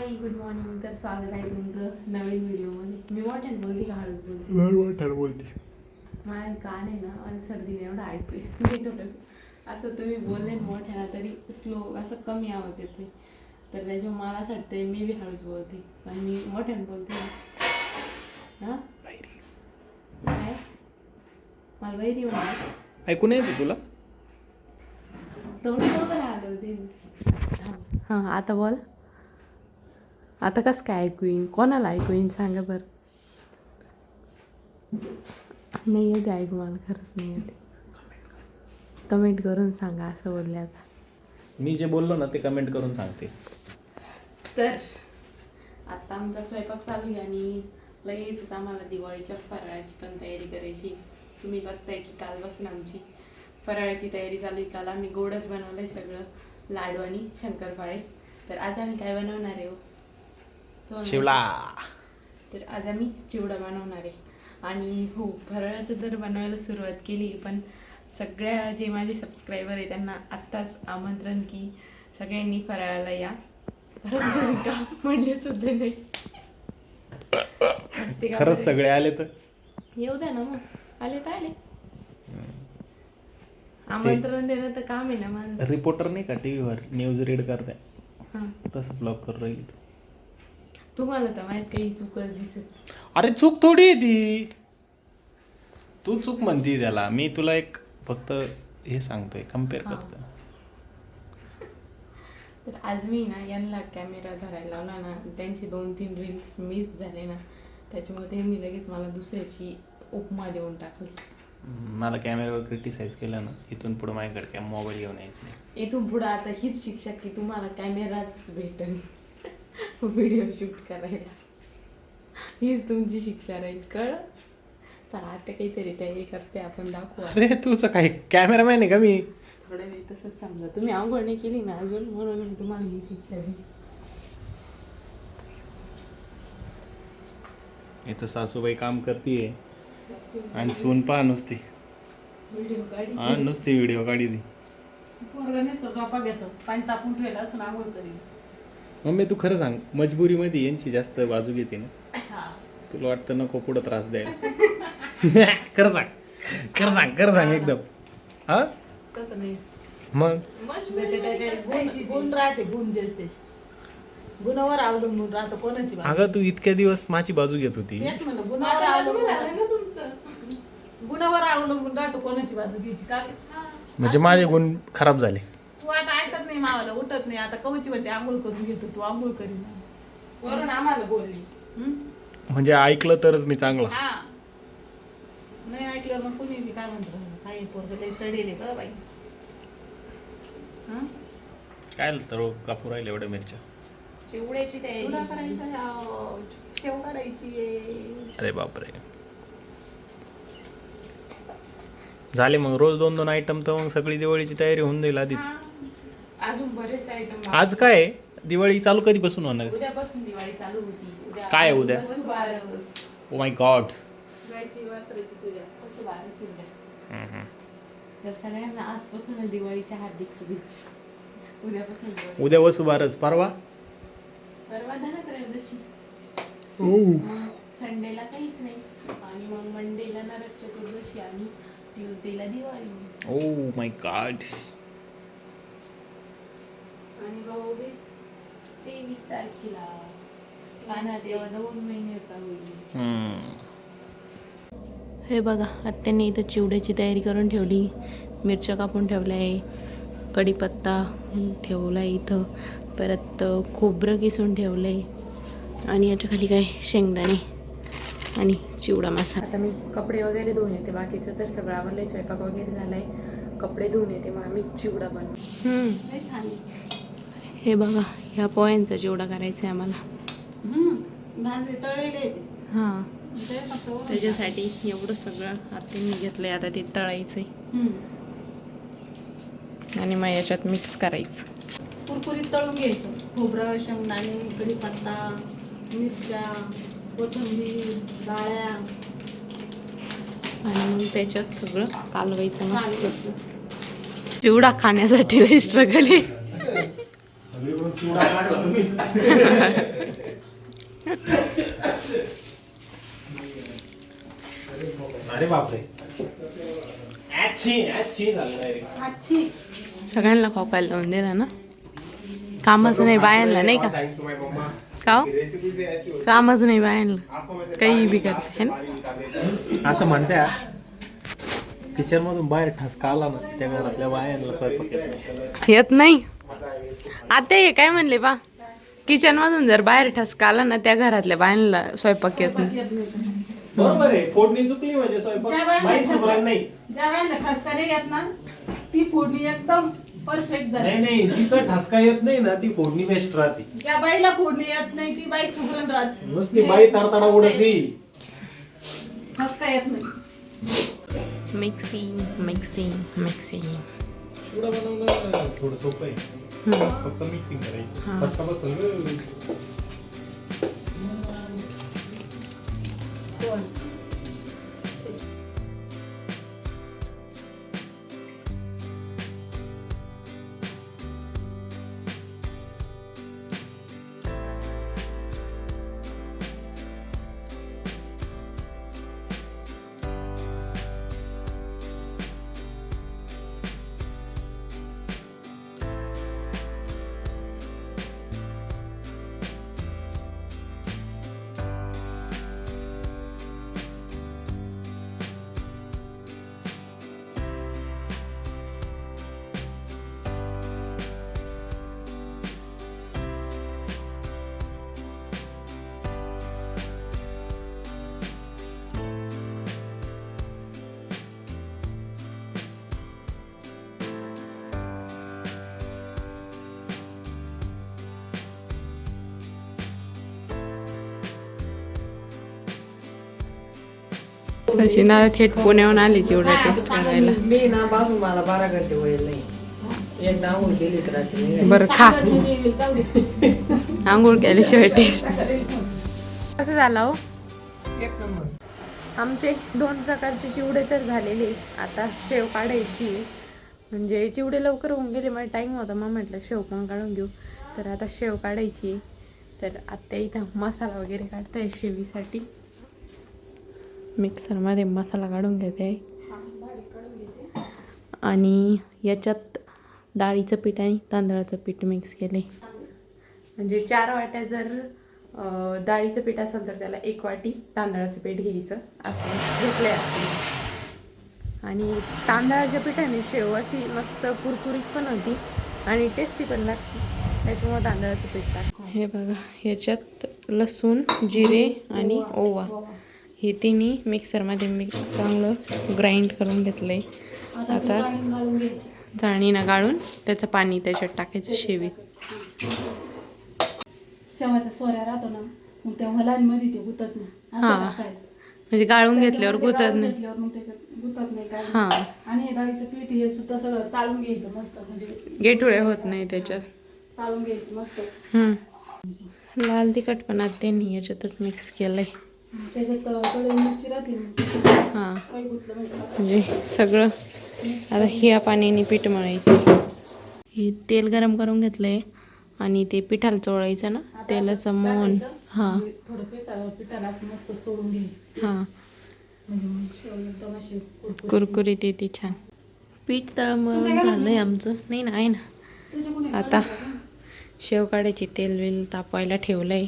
Hi good morning तर स्वागत आहे तुमचं नवीन व्हिडिओमध्ये. मी मोठ्याने बोलते का हळूच बोलते? वाटायला बोलते. माझ्या कान आहे ना आणि सर्दीने एवढं ऐकू येत थोडं असं तुम्ही बोलले ना मोठ्याला तरी स्लो असं कमी आवाज येतोय. तर त्याच्यामुळे मला असं वाटतंय मी बी हळूच बोलते. पण मी मोठ्याने बोलते ना. हां? काय? मला वैरी म्हणा ऐकू नाही येते तुला? तेवढं बरोबर आलं होते. हां आता बोल. आता कसं काय ऐकू येईन? कोणाला ऐकू येईन? सांगा बरं. नाही येते ऐकू मला खरंच नाही येते कमेंट करून सांगा असं बोलले आता. मी जे बोललो ना ते कमेंट करून सांगते. तर आता आमचा स्वयंपाक चालू आहे आणि लगेचच आम्हाला दिवाळीच्या फराळाची पण तयारी करायची तुम्ही बघताय की कालपासून आमची फराळाची तयारी चालू आहे. काल आम्ही गोडच बनवलं आहे सगळं लाडू आणि शंकरपाळे. तर आज आम्ही काय बनवणार आहे हो? शिवला तर आज आम्ही चिवडा बनवणार आहे. आणि हो फराळाचं तर बनवायला सुरुवात केली पण सगळ्या जे माझे सबस्क्रायबर आहे त्यांना आत्ताच आमंत्रण की सगळ्यांनी फराळाला या. परत का? म्हणले सुद्धा नाही. का खरंच? सगळे आले तर. येऊ द्या ना मग. आले तर आले. आमंत्रण देणं तर काम आहे ना माझं रिपोर्टर नाही का टी व्हीवर न्यूज रीड करते हां. तसं ब्लॉग करून राहील तुम्हाला तर माहीत काही चुकत दिसत. अरे चूक थोडी आहे ती. तू चूक म्हणती त्याला. मी तुला एक फक्त हे सांगतोय कंपेअर. करतो तर आज मी ना यांना कॅमेरा धरायला लावला ना त्यांचे दोन तीन रील्स मिस झाले ना त्याच्यामुळे त्यांनी लगेच मला दुसऱ्याची उपमा देऊन टाकली. मला कॅमेऱ्यावर क्रिटिसाइज केलं ना इथून पुढे माझ्याकडे काय मोबाईल घेऊन यायचं नाही. इथून पुढं आता हीच शिक्षा की तुम्हाला कॅमेराच भेटेल व्हिडिओ शूट करायला. हीच तुमची शिक्षा राहील कळ चला आता काहीतरी तयारी करते आपण दाखवू. अरे तुझं काय कॅमेरामॅन आहे का मी? थोड्या वेळ तसंच समजा. तुम्ही आंघोळ नाही केली ना अजून? म्हणून मी तुम्हाला ही शिक्षा दिली इथं सासूबाई काम करतीये. आणि सून पहा नुसती. व्हिडिओ काढी. हा नुसती व्हिडिओ काढी ती. पोरगा नुसतं झोपा घेतो. पाणी तापून ठेवलं असून आंघोळ करीन. मम्मी तू खरं सांग मजबुरीमध्ये यांची जास्त बाजू घेते ना. तुला वाटतं नको पुढं त्रास द्यायला. खरं सांग खरं सांग खरं सांग एकदम. हा? तसं नाही. मग? त्याच्या त्याच्या गुण गुण राहते गुण जे त्याचे. गुणावर अवलंबून राहतं कोणाची बाजू? अगं तू इतक्या दिवस माझी बाजू घेत होती. तेच म्हणलं गुणावर आता लग्न अवलंबून झालं ना तुमचं. गुणावर अवलंबून राहतो कोणाची बाजू घ्यायची? का म्हणजे माझे गुण खराब झाले. तू आता ऐकत नाही मावाला उठत नाही. आता कवची म्हणते आंघोळ करून घेतो तू आंघोळ करीन. वरून आम्हाला बोलली. हम्म? म्हणजे ऐकलं तरच मी चांगला. हा. नाही ऐकलं मग कुणी बी काय म्हणतो? काय पोरग लई चढेल ग बाई. हं? काय तर कापू राहिले एवढ्या मिरच्या? चिवड्याची तुला तयारी करायचं? याव. शेव काढायची आहे. अरे बापरे. झाले मग रोज दोन दोन आयटम तर मग सगळी दिवाळीची तयारी होऊन जाईल आधीच. अजून बरेच आयटम आज काय? आहे? दिवाळी चालू कधीपासून होणार? उद्यापासून दिवाळी चालू होती. उद्या काय आहे उद्या? ओ माय गॉड उद्या. तर सगळ्यांना आजपासूनच दिवाळीच्या हार्दिक शुभेच्छा. उद्यापासून दिवाळी. उद्या वसुबारच परवा? परवा धनत्रयोदशी. संडेला काहीच नाही. आणि मग मंडेला नरक चतुर्दशी आणि ट्युजडेला दिवाळी. ओ माय गॉड आणि भाऊबीज तेवीस तारखेला. काना देवा दोन महिन्याचा होईल. हे बघा आत्याने इथं चिवड्याची तयारी करून ठेवली. मिरच्या कापून ठेवल्या आहे. कढीपत्ता ठेवला आहे इथं. परत खोबरं किसून ठेवलं आहे आणि याच्या खाली काय? शेंगदाणे. आणि चिवडा मसाला. आता मी कपडे वगैरे धुवून येते बाकीचं तर सगळं आवडलं स्वयंपाक वगैरे झाला आहे कपडे धुवून येते मग आम्ही चिवडा बनवू. हे बघा ह्या पोह्यांचा चिवडा करायचा आहे आम्हाला हां. त्याच्यासाठी एवढं सगळं आता मी घेतलंय आता ते तळायचंय. हम्म. आणि मग याच्यात मिक्स करायचं. कुरकुरीत तळून घ्यायचं. खोबरं शेंगदाणे कढीपत्ता मिरच्या. कोथिंबीर डाळ्या. आणि मग त्याच्यात सगळं कालवायचं मस्त. चिवडा खाण्यासाठी लई स्ट्रगल आहे. अरे बापरे. सगळ्यांना खोकायला लावून दिला ना. कामच नाही बायांना नाही का? का हो? कामच नाही बायांना काही बी करत है ना? असं म्हणत्या किचन मधून बाहेर ठसका आला ना त्या घरातल्या बायांना स्वयंपाक येत नाही. येत नाही. आता हे काय म्हणले बा? किचन मधून जर बाहेर ठसका आला ना त्या घरातल्या बायांना स्वयंपाक येत नाही. बरोबर आहे फोडणी चुकली म्हणजे स्वयंपाक नाही. ठसका नाही येत ना ती फोडणी एकदम परफेक्ट झाली. नाही नाही तिचा ठसका येत नाही ना ती फोडणी बेस्ट राहते. ज्या बाईला फोडणी येत नाही ती बाई सुगरण राहते. नुसती बाई तडतडा उडत नाही. ठसका येत नाही. मिक्सिंग मिक्सिंग मिक्सिंग चिवडा बनवणं थोडं सोपं आहे. फक्त मिक्सिंग करायची. हा. फक्त बस तशी ना थेट पुण्याहून आली चिवडा टेस्ट करायला. मी ना बाजू मला बारा घंटे वळेल नाही. एकदा आंघोळ केली तर अशी निघाली. बरं खा. आंघोळ केल्याशिवाय टेस्ट कसं झालं हो? एक नंबर. आमचे दोन प्रकारचे चिवडे तर झालेले. आता शेव काढायची. म्हणजे चिवडे लवकर होऊन गेले मला टाईम होता. मग म्हटलं शेव पण काढून घेऊ. तर आता शेव काढायची. तर आत्या इथं मसाला वगैरे काढताय शेवीसाठी. मिक्सरमध्ये मसाला काढून घेते. आणि याच्यात डाळीचं पीठ आणि तांदळाचं पीठ मिक्स केले. म्हणजे चार वाट्या जर डाळीचं पीठ असेल तर त्याला एक वाटी तांदळाचं पीठ घ्यायचं. असं घेतलं आहे आणि तांदळाच्या पिठाने शेव अशी मस्त कुरकुरीत पण होती आणि टेस्टी पण लागते. त्याच्यामुळे तांदळाचं पीठ टाक. हे. बघा ह्याच्यात लसूण जिरे आणि ओवा. हे तिन्ही मिक्सरमध्ये मिक्स चांगलं ग्राइंड करून घेतलं आहे आता. चाळणीनं गाळून त्याचं पाणी त्याच्यात टाकायचं शेवीत शेवाचा सोऱ्या राहतो ना मग त्या मध्ये ते गुतत नाही. असं हा. म्हणजे गाळून घेतल्यावर गुतत नाही. घेतल्यावर मग त्याच्यात गुतत नाही काय हा. आणि डाळीचं पीठ सुद्धा सगळं चाळून घ्यायचं मस्त म्हणजे गेटुळे होत नाही त्याच्यात. चाळून घ्यायचं मस्त. लाल तिखट पण त्यांनी याच्यातच मिक्स केलंय. त्याच्यात मिरची राहते हां. म्हणजे. म्हणजे सगळं. आता ह्या पाण्याने पीठ मळायचं. हे तेल गरम करून घेतलंय आणि ते पिठाला चोळायचं ना तेलाचं मोहन. हां. म्हणजे थोडं पिसा पिठाला असं मस्त चोळून घ्यायचं. हां. म्हणजे अशी कुरकुरीत. येते छान. पीठ तळमळून झालंय आमचं. नाही ना आहे ना. आता शेव काढायची तेल वेल तापवायला ठेवलं आहे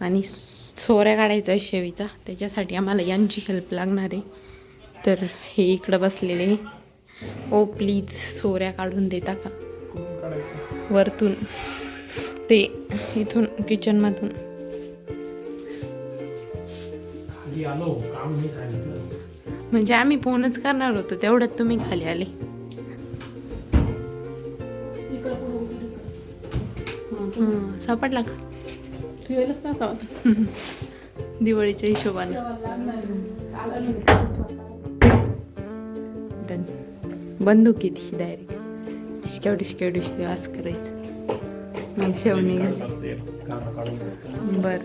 आणि सोऱ्या काढायचा आहे शेवीचा त्याच्यासाठी आम्हाला यांची हेल्प लागणार आहे. तर हे इकडं बसलेले. ओ प्लीज सोऱ्या काढून देता का? वरतून. ते इथून किचनमधून खाली आलो काम नाही सांगितलं. म्हणजे आम्ही फोनच करणार होतो तेवढ्यात तुम्ही खाली आले. हां सापडला का? ठेवायलाच ना होता दिवाळीच्या हिशोबाने. डन बंदूक येते डायरेक्ट डिशक्याव डिशक्याव डिशक्याव असं करायचं. मग शेवणी बरं बर.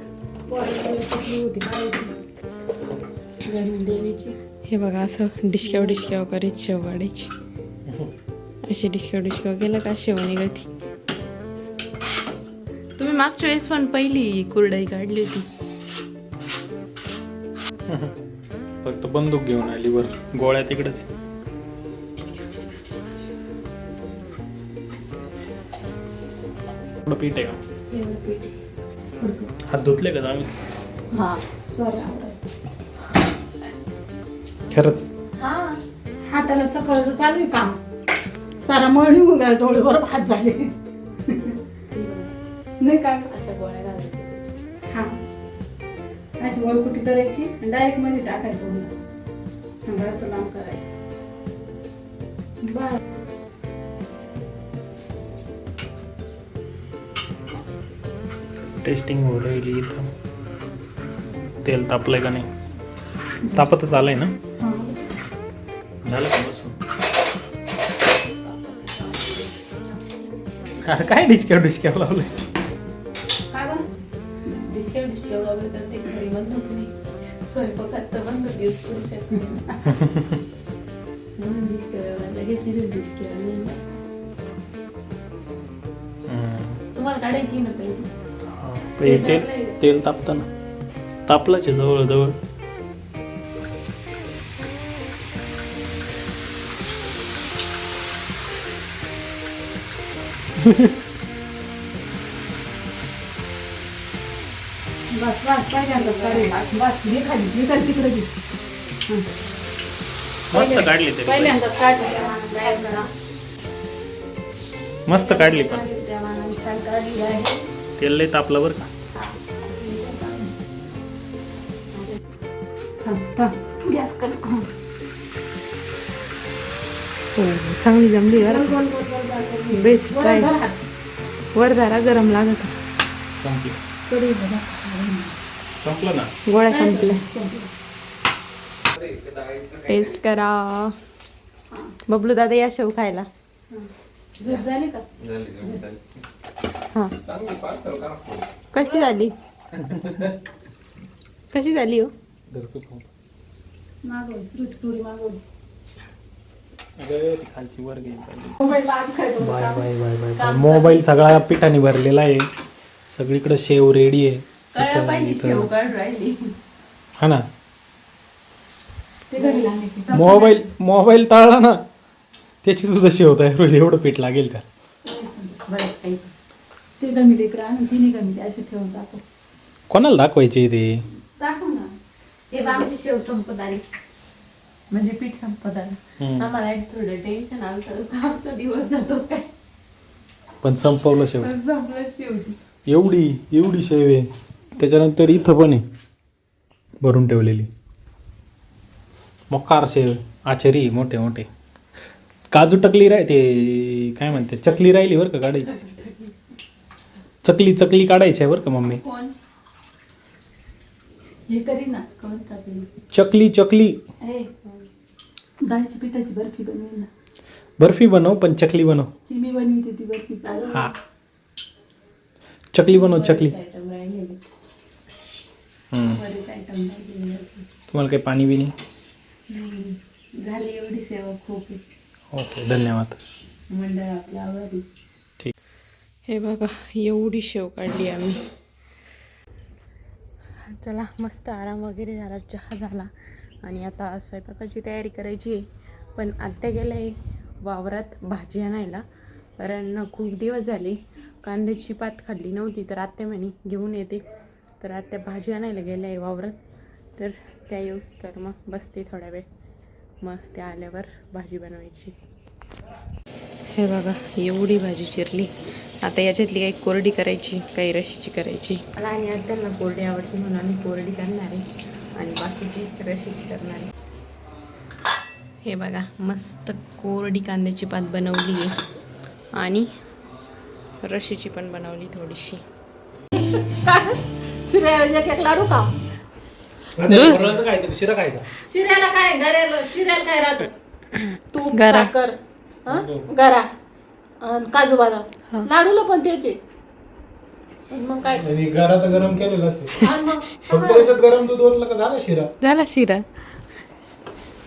हे बघा असं डिशक्याव डिशक्याव करीत शेवगाडीची असे अशी डिशक्याव डिशक्याव केलं का शेवणी गती मागच्या वेळेस पण पहिली कुरडई काढली होती. फक्त बंदूक घेऊन आली वर गोळ्या तिकडेच. पीठ आहे का? हात धुतले का आम्ही हा खरंच? हाताला सकाळचं चालू आहे काम. सारा मळ निघून गेला डोळे बरोबर हात झाले. नाही अशा गोळ्या हा. अशी वळकुटी करायची आणि डायरेक्टमध्ये टाकायचं असं लांब करायचं. बर टेस्टिंग हो राहिली इथं. तेल तापलंय का नाही? तापतच आलंय ना? हा. झालं का बसून? अरे काय डिचक्या डिचक्या लावलंय? तर तुम्हाला काढायची ना पहिली हे तेल तेल तापतं ना तापलंच आहे जवळ जवळ बस बस काय करतात बस मी खाली मी खाली तिकडे घे. मस्त काढली तरी पहिल्यांदाच काढलं मस्त काढली पण. छान काढली आहे. तेल लय तापलं बरं का? थांब थांब गॅस कर हो चांगली जमली गोल गोल. बेस्ट वर ट्राय. वर जरा गरम लागत संपली. ना? गोळ्या संपल्या. संपलं. टेस्ट करा. बबलू दादा या शेव खायला. झोप झाली का? हा. कशी झाली? कशी झाली हो? Bye bye bye bye. Bye mobile सगळा पिठाने भरलेला आहे. सगळीकडे शेव रेडी आहे. हा ना ते घरी लागले की संपलं. मोबाईल मोबाईल तळला ना त्याची सुद्धा शेव तयार होईल एवढं पीठ लागेल का? ते तिने असे ठेवून कोणाला दाखवायचे ते? टाकू ना. बा आमची शेव संपत आली. म्हणजे पीठ संपत आलं. हम्म. आम्हाला थोडं टेन्शन आलं तर आमचा दिवस जातो काय? पण संपवलं शेव पण संपलं शेवटी. एवढी एवढी शेव आहे. त्याच्यानंतर इथं पण आहे. भरून ठेवलेली. मोकार शेव आचारी मोठे मोठे. काजू टकली राह ते काय म्हणते चकली राहिली बरं का काढायची? चकली चकली काढायची आहे बरं का मम्मी? चकली चकली. बर्फी बनव पण चकली बनव. हा. चकली बनव चकली. तुम्हाला काही पाणी बिनी. झाली एवढी सेवा खूप. ओके धन्यवाद. मंडळ आपल्या आभारी. ठीक. हे बघा एवढी शेव काढली आम्ही. चला मस्त आराम वगैरे झाला चहा झाला. आणि आता स्वयंपाकाची तयारी करायची आहे. पण आत्या गेल्या आहे वावरात भाजी आणायला. कारण खूप दिवस झाले कांद्याची पात खाल्ली नव्हती. तर आत्या म्हणे घेऊन येते. तर आत्या भाजी आणायला गेल्या आहे वावरात. तर त्या येऊस तर मग बसते थोड्या वेळ. मग त्या आल्यावर भाजी बनवायची. हे बघा एवढी भाजी चिरली. आता याच्यातली काही कोरडी करायची काही रशीची करायची. मला आणि आज त्यांना कोरडी आवडते म्हणून आम्ही कोरडी करणार आहे. आणि बाकीची रशीची करणार आहे. हे बघा मस्त कोरडी कांद्याची पात बनवली आहे. आणि रशीची पण बनवली थोडीशी. लाडू का? एक लाडू का काहीतरी शिरा खायचा. शिऱ्याला काय गऱ्याला शिऱ्याला काय राहत? तूप गरा. साखर हं? गरा अन काजू बदाम. लाडूला पण त्याचे. अन मग काय? आणि घरात गरम केलेलाच आहे. अन मग फक्त त्याच्यात गरम दूध ओतलं का झाला शिरा? झाला शिरा.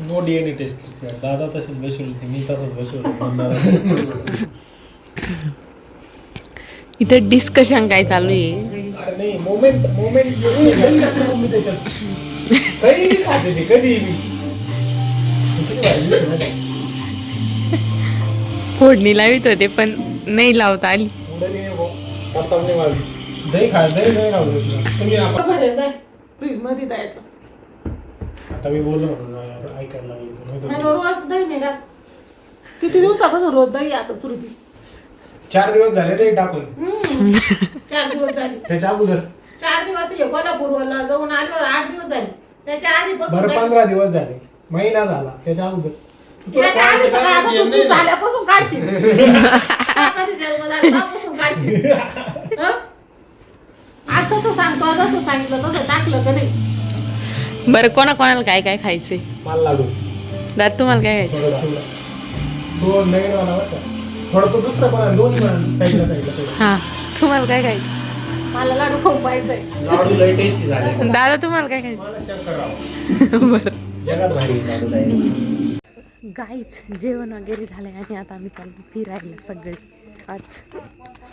नो डीएनए टेस्ट दादा तसेच बसवले होते मी तसंच बसवलं इथं डिस्कशन काय चालू आहे? मोमेंट मोमेंट मी त्याच्यात कधी बी खाते ते कधी ते. फोडणी लावित होते पण नाही लावता आली. दही खा दही नाही. तुम्ही आपण- बरं जाय फ्रीजमध्ये द्यायचं आता मी बोललो म्हणून यार, ऐकायला लागले नाही तर- आणि रोज दही नाही राहत. किती दिवसापासून रोज दही आता श्रुती चार दिवस झाले ते टाकून. चार दिवस झाले. त्याच्या अगोदर. चार दिवस हे कोल्हापूरला जाऊन आल्यावर आठ दिवस झाले. त्याच्या आधीपासून बरं पंधरा दिवस झाले. महिना झाला त्याच्या अगोदर. त्याच्या आधी सगळं आता तू- तू झाल्यापासून काढशील. कधी जन्म झाला तेव्हापासून काढशील. हं? आताच सांगतो जसं सांगितलं तसं टाकलं का नाही? बरं कोणा कोणाला काय काय मला लाडू. दादा तुम्हाला काय खायचं थोडा चिवडा. तो नवीन वाला बरं का? थोडा तो दुसरा पण आहे, दोन्ही पण साईडला साईडला. हा. तुम्हाला काय खायचं? मला लाडू खाऊ पाहिजे लाडू लय टेस्टी झाले. दादा तुम्हाला काय खायचं? मला शंकरराव बरं. जगात भारी लाडू आहे. गाईच जेवण वगैरे झालंय आणि आता आम्ही चाललो फिरायला सगळे. आज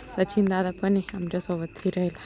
सचिन दादा पण आहे आमच्यासोबत फिरायला.